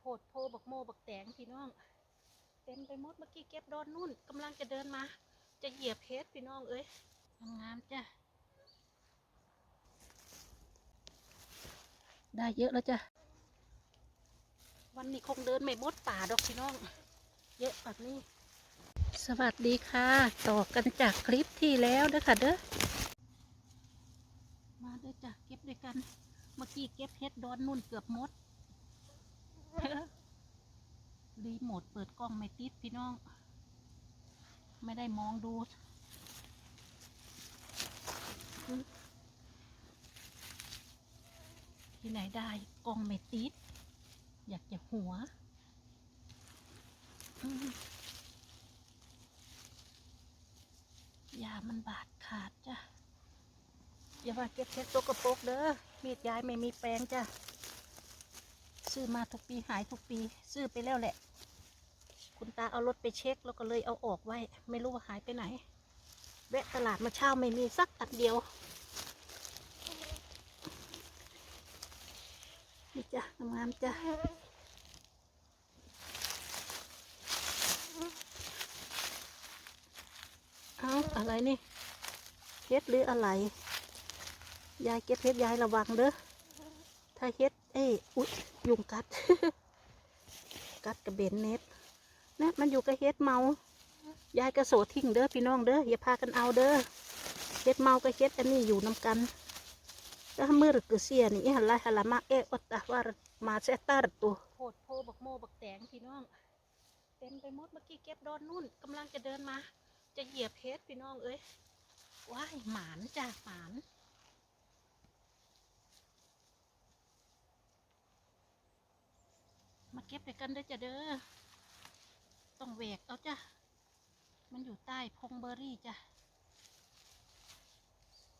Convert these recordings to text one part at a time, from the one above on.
โพดโพบักโมบักแตงพี่น้อง เต็มไปหมดเมื่อกี้เก็บโดนนู่นกำลังจะเดินมา จะเหยียบเพชรพี่น้องเอ้ยงามจ้ะได้เยอะแล้วจ้ะวันนี้คงเดินไม่หมดป่าดอกพี่น้อง เยอะแบบนี้ สวัสดีค่ะ ต่อกันจากคลิปที่แล้วเด้อค่ะเด้อมาเด้อจ้ะเก็บด้วยกัน เมื่อกี้เก็บเพชรดอนนุ่นเกือบหมด รีโมทเปิดกล้องไม่ติดพี่น้อง ไม่ได้มองดูที่ไหนได้กล้องไม่ติด อยากจะหัวยามันบาดขาดจ้ะอย่าว่าเก็บเพชรตัวกระโปกเด้อมีดย้ายไม่มีแปรงจ้ะซื้อมาทุกปีหายทุกปี ซื้อไปแล้วแหละาเอารถไปเช็คแล้วก็เลยเอาออกไว้ ไม่รู้ว่าหายไปไหน แวะตลาดมาเช้าไม่มีสักอันเดียว นี่จ้ะงามจ้ะเอาอะไรนี่เฮ็ดหรืออะไร ยายเก็บเฮ็ดยายระวังเด้อ ถ้าเฮ็ด เอ้ย อุ๊ย ยุงกัด กัดกระเบนเน็ต นะมันอยู่กับเฮ็ดเมา ยายกระโสทิ้งเด้อพี่น้องเด้ออย่าพากันเอาเด้อเฮ็ดเมากับเฮ็ดอันนี้อยู่นำกันแล้วมือรึกเสียนี่ฮัลไลฮัลละมาเอะอดตะว่ามาเซตาร์ตัวโพดโพบักโมบักแตงพี่น้องเต็มไปหมดเมื่อกี้เก็บโดนนู่นกำลังจะเดินมา จะเหยียบเพชรพี่น้องเอ้ยว้ายหมานจ้ะหมานมาเก็บไปกันเด้อจ้ะเด้อ ต้องแหวกเอาจ้ะ มันอยู่ใต้พงเบอร์รี่จ้ะ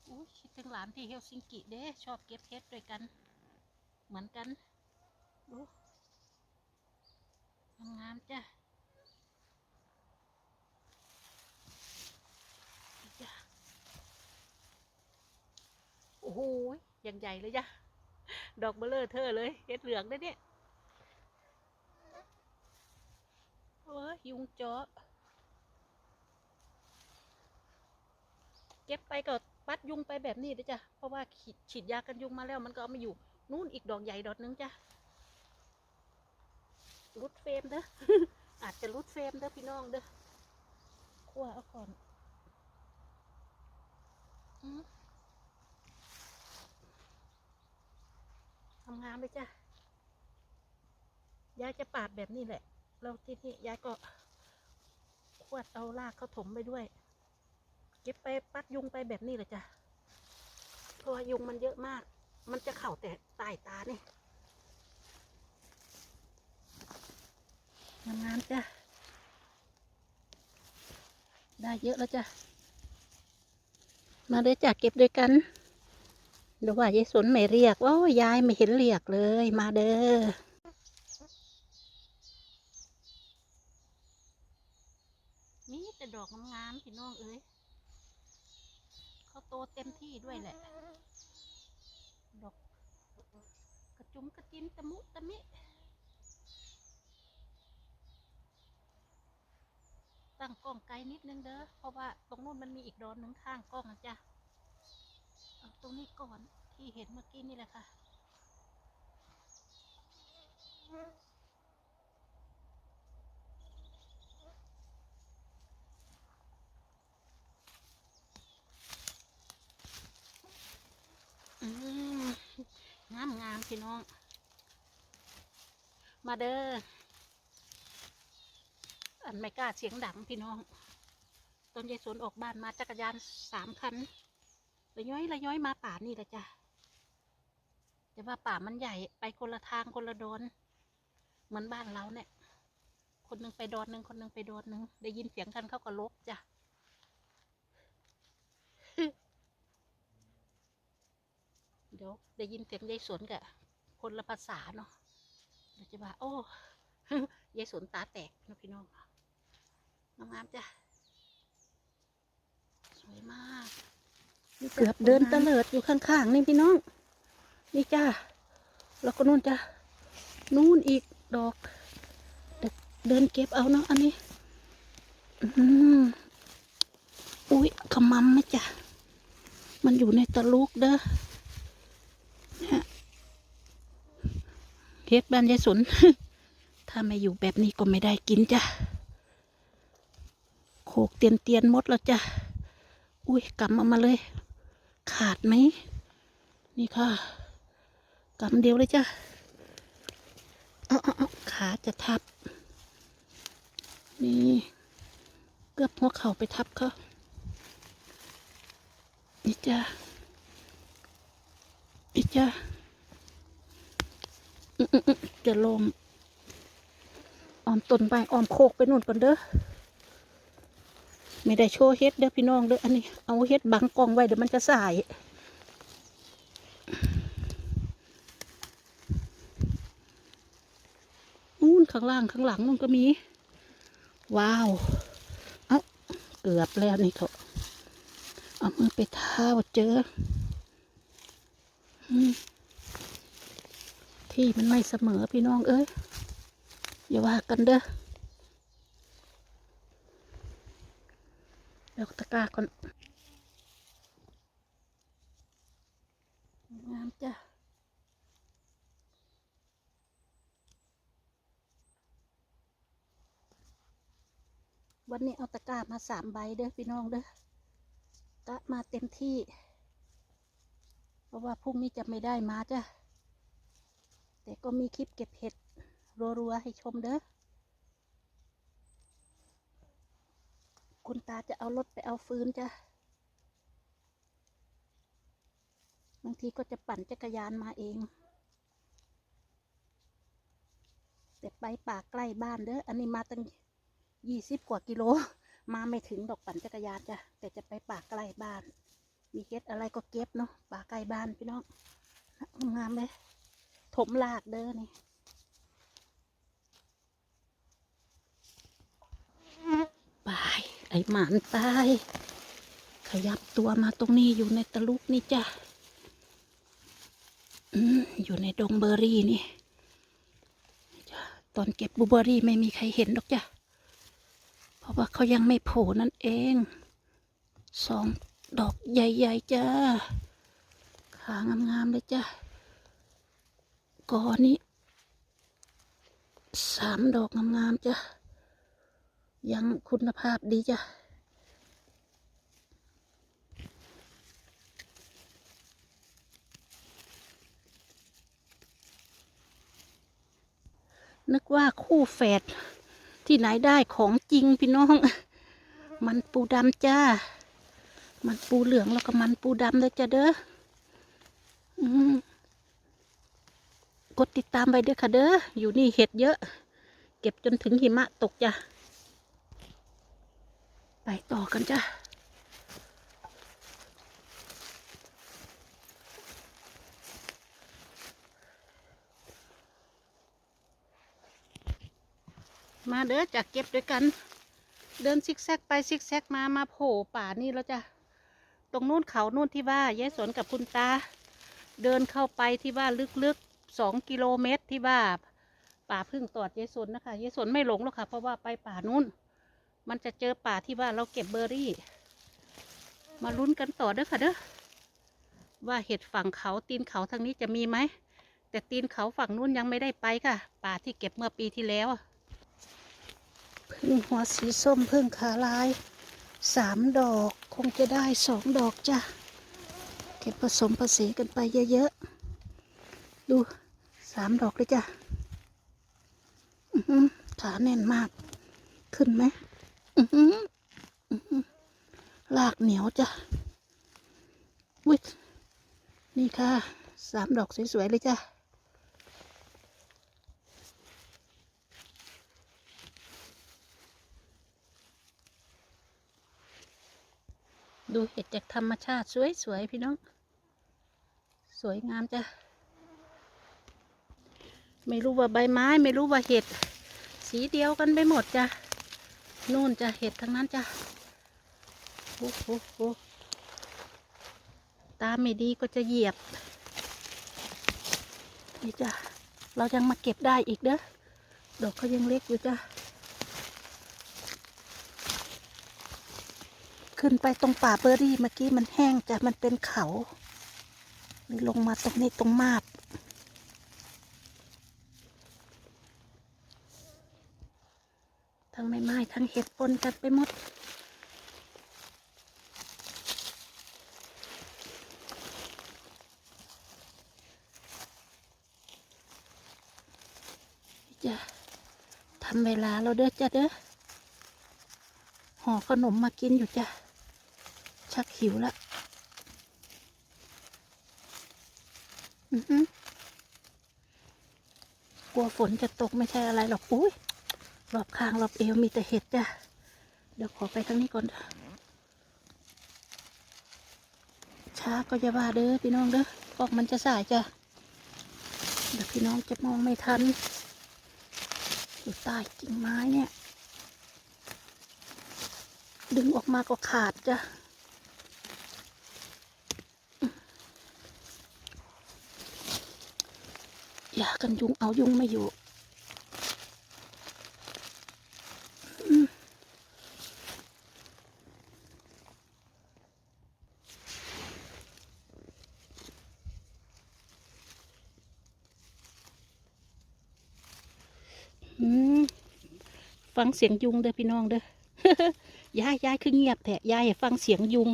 อุ้ยคิดถึงหลานที่เฮลซิงกิเด้ ชอบเก็บเพชรด้วยกัน เหมือนกันดูงามจ้ะจ้ะโอ้โหยอย่างใหญ่เลยจ้ะ ดอกเบลเลอร์เธอเลยเห็ดเหลืองนะเนี่ย โอ้ยยุงเจาะเก็บไปก็ปัดยุงไปแบบนี้เลยจ้ะเพราะว่าฉีดฉีดยากันยุงมาแล้วมันก็เอามาอยู่นู่นอีกดอกใหญ่ดอกนึงจ้ะรุดเฟรมเด้ออาจจะรุดเฟรมเด้อพี่น้องเด้อคั่วเอาก่อนทำงานเลยจ้ะยาจะปาดแบบนี้แหละ แล้วที่นี่ยายก็ขวดเอาลากเขาถมไปด้วย เก็บไปปัดยุงไปแบบนี้เลยจ้ะเพราะยุงมันเยอะมาก มันจะเข่าแต่ใต้ตานี่งามๆจ้ะ ได้เยอะแล้วจ้ะ มาเลยจ้ะเก็บด้วยกันเดี๋ยวว่ายายสนไม่เรียกว่ายายไม่เห็นเรียกเลย มาเด้อนี่แต่ดอกงามๆพี่น้องเอ้ยเขา โตเต็มที่ด้วยแหละ ดอกกระจุมกระจิมตะมุตะมิตั้งกล้องไกลนิดนึงเด้อ เพราะว่าตรงนู้นมันมีอีกดอนหนึ่งข้างกล้องนะจ๊ะเอาตรงนี้ก่อนที่เห็นเมื่อกี้นี่แหละค่ะ อืม งามพี่น้อง มาเด้อ อันไม่กล้าเสียงดังพี่น้องตอนยายสนออกบ้านมาจักรยานสามคันระย้อยระย้อยมาป่านี่แหละจ้ะแต่ว่าป่ามันใหญ่ไปคนละทางคนละโดน เหมือนบ้านเราเนี่ย คนหนึงไปโดนหนึ่งคนหนึงไปโดนหนึ่งได้ยินเสียงกันเขาก็ลบจ้ะ เดี๋ยวได้ยินเสียงยายสนกับคนละภาษาเนาะเดี๋ยวจะว่าโอ้ยายสนตาแตกนะพี่น้องงามจ้ะสวยมากเกือบเดินตะเลิดอยู่ข้างๆนี่พี่น้อง นี่จ้าแล้วก็นู่นจ้ะนู่นอีกดอกเดินเก็บเอาเนาะอันนี้ อืมอุ้ยขมำไหมจ๊ะมันอยู่ในตะลุกเด้อเนี่ย เฮ็ดบ้านยายสน ถ้าไม่อยู่แบบนี้ก็ไม่ได้กินจ้ะ โขกเตียนเตียนมดแล้วจ้ะ อุ้ยกำเอามาเลย ขาดไหม นี่ค่ะกำเดียวเลยจ้ะอาเอขาจะทับ นี่ เกือบหัวเข่าไปทับเขานี่จ้ะนี่จ้ะ จะลมออมต้นไปออมโคกไปนู่นก่อนเด้อไม่ได้โชว์เฮ็ดเด้อพี่น้องเด้ออันนี้เอาเฮ็ดบังกล้องไว้เดี๋ยวมันจะสายนู่นข้างล่างข้างหลังนู่นก็มี ว้าวเอาเกือบแล้วนี่เขาเอามือไปเท้าเจอ อืม ที่มันไม่เสมอพี่น้องเอ้ยอย่าว่ากันเด้อเดี๋ยวตะกร้าก่อนงามจ้ะวันนี้เอาตะกร้ามาสามใบเด้อพี่น้องเด้อกะมาเต็มที่ เพราะว่าพรุ่งนี้จะไม่ได้มาจ้ะ แต่ก็มีคลิปเก็บเห็ดรัวๆให้ชมเด้อ คุณตาจะเอารถไปเอาฟืนจ้ะ บางทีก็จะปั่นจักรยานมาเอง แต่ไปป่าใกล้บ้านเด้อ อันนี้มาตั้งยี่สิบกว่ากิโล มาไม่ถึงดอกปั่นจักรยานจ้ะ แต่จะไปป่าใกล้บ้าน มีเก็บอะไรก็เก็บเนาะ ป่าใกล้บ้านพี่น้องงามเลย ถมลากเด้อนี่ไปไอหมานตาย ขยับตัวมาตรงนี้อยู่ในตะลุกนี่จ้ะอยู่ในดงเบอร์รี่นี่จ้ะตอนเก็บบูเบอร์รี่ไม่มีใครเห็นหรอกจ้ะ เพราะว่าเขายังไม่โผล่นั่นเอง สองดอกใหญ่ ๆ จ้า ขางามๆเลยจ้ะ กอนี้สามดอกงามๆจ้ะ ยังคุณภาพดีจ้ะนึกว่าคู่แฝดที่ไหนได้ของจริงพี่น้อง มันปูดำจ้า มันปูเหลืองแล้วก็มันปูดำเลยจ้ะเด้ออืม กดติดตามไปเด้อค่ะเด้อ อยู่นี่เห็ดเยอะ เก็บจนถึงหิมะตกจ้ะ ไปต่อกันจ้ะมาเด้อจากเก็บด้วยกัน เดินซิกแซกไปซิกแซกมามาโผล่ป่านี่แล้วจ้ะตรงนู้นเขานู่นที่ว่ายายสนกับคุณตา เดินเข้าไปที่ว่าลึกๆ สองกิโลเมตรที่ว่าป่าพึ่งตอดยายสนนะคะยายสนไม่หลงหรอกค่ะ เพราะว่าไปป่านู้น มันจะเจอป่าที่ว่าเราเก็บเบอร์รี่ มาลุ้นกันต่อเด้อค่ะเด้อว่าเห็ดฝั่งเขาตีนเขาทางนี้จะมีไหมแต่ตีนเขาฝั่งนู้นยังไม่ได้ไปค่ะ ป่าที่เก็บเมื่อปีที่แล้วพึ่งหัวสีส้มพึ่งขาลายสามดอกคงจะได้สองดอกจ้ะเก็บผสมผสานกันไปเยอะๆ ดูสามดอกเลยจ้ะขาแน่นมาก ขึ้นไหมลากเหนียวจ้ะวินี่ค่ะสามดอกสวยๆเลยจ้ะดูเห็ดจากธรรมชาติสวยๆพี่น้อง สวยงามจ้ะ ไม่รู้ว่าใบไม้ไม่รู้ว่าเห็ด สีเดียวกันไปหมดจ้ะนู่นจ้ะเห็ดทั้งนั้นจ้ะโอ้โหตาไม่ดีก็จะเหยียบ นี่จ้ะเรายังมาเก็บได้อีกเด้อดอกเขายังเล็กอยู่จ้ะขึ้นไปตรงป่าเบอร์รี่เมื่อกี้มันแห้งจ้ะมันเป็นเขา ลงมาตรงนี้ตรงมาบ ทั้งไม้ไม้ทั้งเห็ดปนกันไปหมด จะทำเวลาเราเด้อจ้ะเด้อห่อขนมมากินอยู่จ้ะ ชักหิวละอือหือกลัวฝนจะตกไม่ใช่อะไรหรอก อุ้ย รอบข้างรอบเอวมีแต่เห็ดจ้ะ เดี๋ยวขอไปทางนี้ก่อน ช้าก็จะว่าเด้อพี่น้องเด้อกองมันจะสายจ้ะ เดี๋ยวพี่น้องจะมองไม่ทัน อยู่ใต้กิ่งไม้เนี่ย ดึงออกมาก็ขาดจ้ะอย่ากันยุงเอายุงไม่อยู่ ฟังเสียงยุงเด้อพี่น้องเด้อยายยายคือเงียบแท้ยายฟังเสียงยุง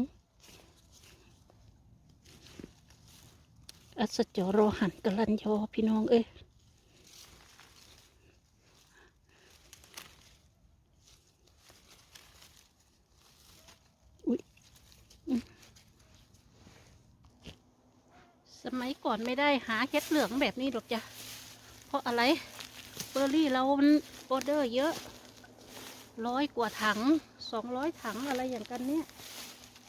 อัศจรรหันกลันยอพี่น้องเอ้ยสมัยก่อนไม่ได้หาเห็ดเหลืองแบบนี้หรอกจ้ะ เพราะอะไร อร์รี่เรามันออเดอร์เยอะร้อยกว่าถังสองร้อยถังอะไรอย่างกันเนี่ย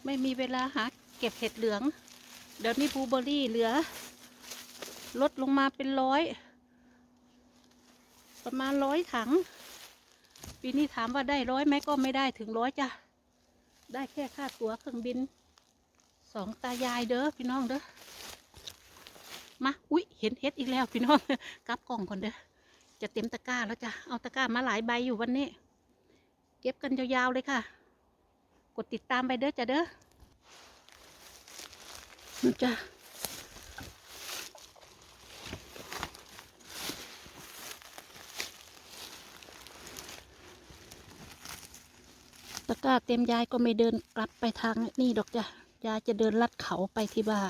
ไม่มีเวลาหาเก็บเห็ดเหลือง เดี๋ยวนี้บลูเบอร์รี่เหลือ ลดลงมาเป็นร้อย ประมาณร้อยถัง ปีนี้ถามว่าได้ร้อยไหมก็ไม่ได้ถึงร้อยจ้ะ ได้แค่ค่าตั๋วเครื่องบิน สองตายายเด้อพี่น้องเด้อ มา อุ๊ย เห็นเห็ดอีกแล้วพี่น้อง กลับกล่องก่อนเด้อ จะเต็มตะกร้าแล้วจ้ะเอาตะกร้ามาหลายใบอยู่วันนี้เก็บกันยาวๆเลยค่ะ กดติดตามไปเด้อจ้ะเด้อนี่จ้ะตะกร้าเต็มยายก็ไม่เดินกลับไปทางนี่ดอกจ้ะยายจะเดินลัดเขาไปที่ว่า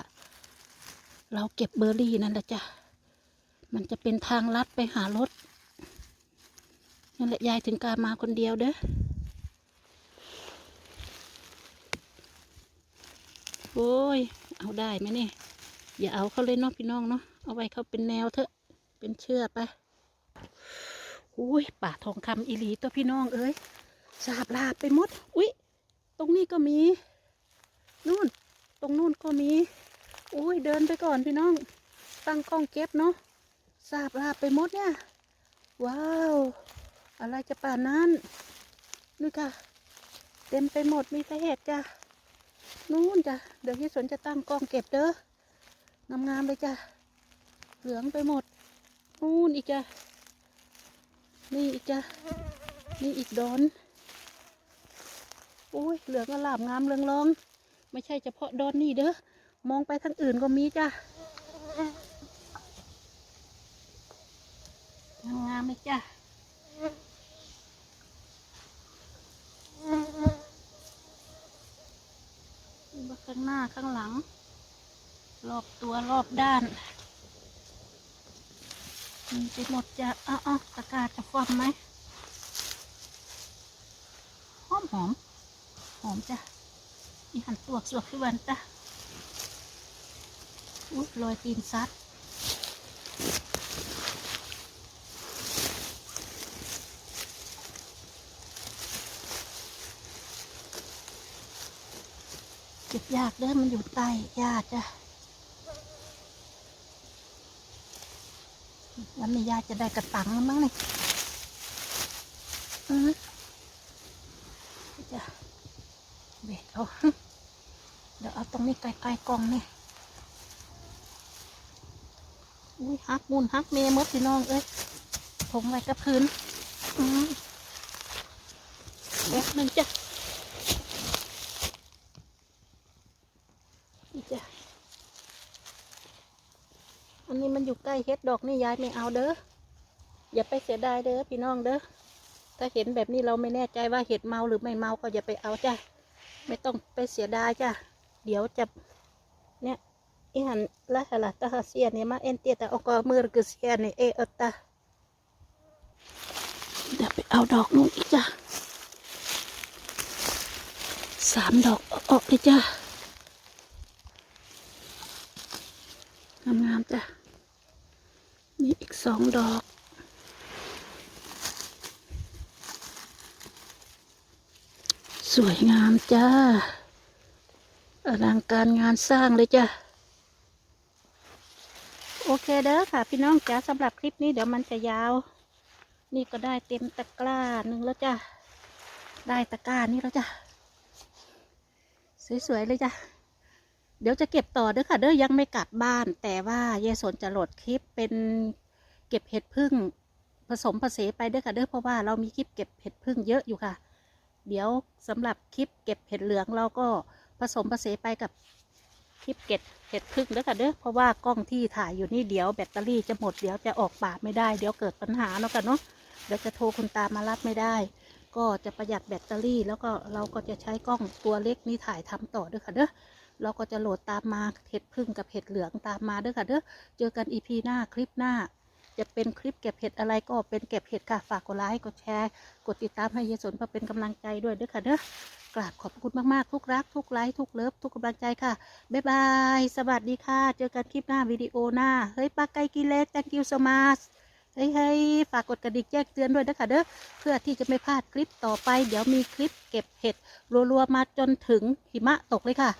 เราเก็บเบอร์รี่นั่นแหละจ้ะ มันจะเป็นทางลัดไปหารถนั่นแหละยายถึงการมาคนเดียวเด้อโอ้ย เอาได้ไหมนี่ อย่าเอาเขาเลยเนาะพี่น้องเนาะเอาไว้เขาเป็นแนวเถอะ เป็นเชือกไปอุ้ยป่าทองคำอีหลีตัวพี่น้องเอ้ยสาบลาไปหมด อุ๊ยตรงนี้ก็มี นู่น ตรงนู่นก็มี อุ้ยเดินไปก่อนพี่น้อง ตั้งกล้องเก็บเนาะ สาบลาบไปหมดเนี่ย ว้าว อะไรจะป่านนั้นนี่ค่ะ เต็มไปหมดมีแต่เห็ดจ้ะนู่นจ้ะเดี๋ยวพี่สนจะตั้งกล้องเก็บเด้องามๆเลยจ้ะเหลืองไปหมดนู่นอีกจ้ะนี่อีกจ้ะนี่อีกดอนโอ้ยเหลืองอลามงามเรืองรอง ไม่ใช่เฉพาะดอนนี่เด้อมองไปทางอื่นก็มีจ้ะ งามๆเลยจ้ะมาข้างหน้าข้างหลัง รอบตัวรอบด้านมีไปหมดจะอ้าวอ้าวตะกาจะฟั่มไหมหอมหอมหอมจ้ะมีหันตัวสวกขึ้นวันจ้ะอุ้ยลอยตีนซัด ก็บยากเด้อมันอยู่ใต้หญ้าจ้ะวันนี้ยาจะได้กระตังแล้วมั้งนี่อือจะเบ็ดเอาเดี๋ยวเอาตรงนี้ใกล้ๆกล่องนี่ อุ้ยฮักมูลฮักเมย์มดพี่น้องเอ้ยผงไว้กับพื้นอืมแบบนึงจ้ะนี่จ้ะ อันนี้มันอยู่ใกล้เฮ็ดดอกนี่ยายไม่เอาเด้อ อย่าไปเสียดายเด้อพี่น้องเด้อ ถ้าเห็นแบบนี้เราไม่แน่ใจว่าเห็ดเมาหรือไม่เมาก็อย่าไปเอาจ้ะ ไม่ต้องไปเสียดายจ้ะ เดี๋ยวจะเนี่ยอีหันละหละตาเสียเนี่ยมาเอ็นเตียแต่เอาก็มือคือเสียเนี่ยเอเอตาเดี๋ยวไปเอาดอกนู้นอีกจ้ะสามดอกเอออกเลยจ้ะงามๆจ้ะีอีกสองดอกสวยงามจ้าอลังการงานสร้างเลยจ้ะ โอเคเด้อค่ะ พี่น้องจ๋าสำหรับคลิปนี้เดี๋ยวมันจะยาว นี่ก็ได้เต็มตะกร้าหนึ่งแล้วจ้ะ ได้ตะกร้านี่แล้วจ้ะ สวยๆเลยจ้ะ เดี๋ยวจะเก็บต่อเด้อค่ะ เด้อยังไม่กลับบ้าน แต่ว่าเยายสนจะโหลดคลิปเป็นเก็บเห็ดพึ่งผสมผสมไปเด้อค่ะเด้อเพราะว่าเรามีคลิปเก็บเห็ดพึ่งเยอะอยู่ค่ะ เดี๋ยวสำหรับคลิปเก็บเห็ดเหลืองเราก็ผสมผสมไปกับคลิปเก็บเห็ดพึ่งเด้อค่ะเด้อเพราะว่ากล้องที่ถ่ายอยู่นี่เดี๋ยวแบตเตอรี่จะหมดเดี๋ยวจะออกปากไม่ได้เดี๋ยวเกิดปัญหาเนาะกันเนาะเดี๋ยวจะโทรคุณตามารับไม่ได้ ก็จะประหยัดแบตเตอรี่ แล้วก็เราก็จะใช้กล้องตัวเล็กนี้ถ่ายทำต่อเด้อค่ะเด้อ เราก็จะโหลดตามมาเห็ดพึ่งกับเห็ดเหลืองตามมาเด้อค่ะเด้อเจอกันอีพีหน้าคลิปหน้า จะเป็นคลิปเก็บเห็ดอะไรก็เป็นเก็บเห็ดค่ะฝากกดไลค์กดแชร์กดติดตามให้เยายสนเพื่อเป็นกำลังใจด้วยเด้อค่ะเด้อกราบขอบคุณมากๆทุกรัก ทุกไลค์ทุกเลิฟทุกกำลังใจค่ะบ๊ายบายสวัสดีค่ะ เจอกันคลิปหน้าวิดีโอหน้าเฮ้ยปลาไก่กิเลส thank you so much เฮ้ยเฮ้ยฝากกดกระดิ่งแจ้งเตือนด้วยนะคะเด้อเพื่อที่จะไม่พลาดคลิปต่อไป เดี๋ยวมีคลิปเก็บเห็ดรัวๆมาจนถึงหิมะตกเลยค่ะ